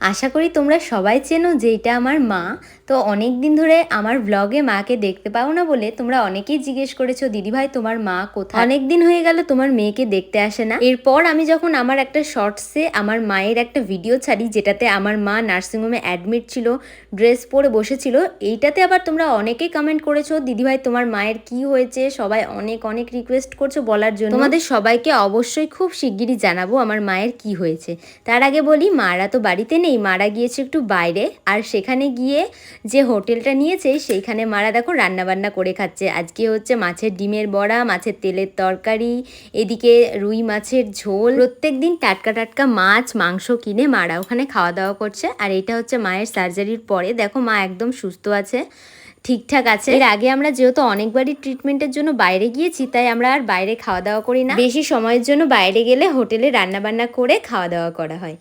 আশা করি তোমরা সবাই চেনো যে এটা আমার মা। তো অনেক দিন ধরে আমার ব্লগে মাকে দেখতে পাও না বলে তোমরা অনেকেই জিজ্ঞেস করেছ, দিদিভাই, তোমার মা কোথায়? অনেক দিন হয়ে গেল, তোমার মেয়েকে দেখতে আসে না। এরপর আমি যখন আমার একটা শর্টসে আমার মায়ের একটা ভিডিও ছাড়ি, যেটাতে আমার মা নার্সিংহোমে অ্যাডমিট ছিল ড্রেস পরে বসেছিল, এইটাতে আবার তোমরা অনেকেই কমেন্ট করেছ, দিদিভাই, তোমার মায়ের কি হয়েছে? সবাই অনেক অনেক রিকোয়েস্ট করছ বলার জন্য। তোমাদের সবাইকে অবশ্যই খুব শিগগিরই জানাব আমার মায়ের কি হয়েছে। তার আগে বলি, মারা তো বাড়িতে নেই মারা গিয়েছে একটু বাইরে। আর সেখানে গিয়ে যে হোটেলটা নিয়েছে, সেইখানে মারা দেখো রান্নাবান্না করে খাচ্ছে। আজকে হচ্ছে মাছের ডিমের বড়া, মাছের তেলের তরকারি, এদিকে রুই মাছের ঝোল। প্রত্যেক দিন টাটকা টাটকা মাছ, মাংস কিনে মারা ওখানে খাওয়া দাওয়া করছে। আর এটা হচ্ছে মায়ের সার্জারির পরে। দেখো মা একদম সুস্থ আছে, ঠিকঠাক আছে। এর আগে আমরা যেহেতু অনেকবারই ট্রিটমেন্টের জন্য বাইরে গিয়েছি, তাই আমরা আর বাইরে খাওয়া দাওয়া করি না। বেশি সময়ের জন্য বাইরে গেলে হোটেলে রান্নাবান্না করে খাওয়া দাওয়া করা হয়।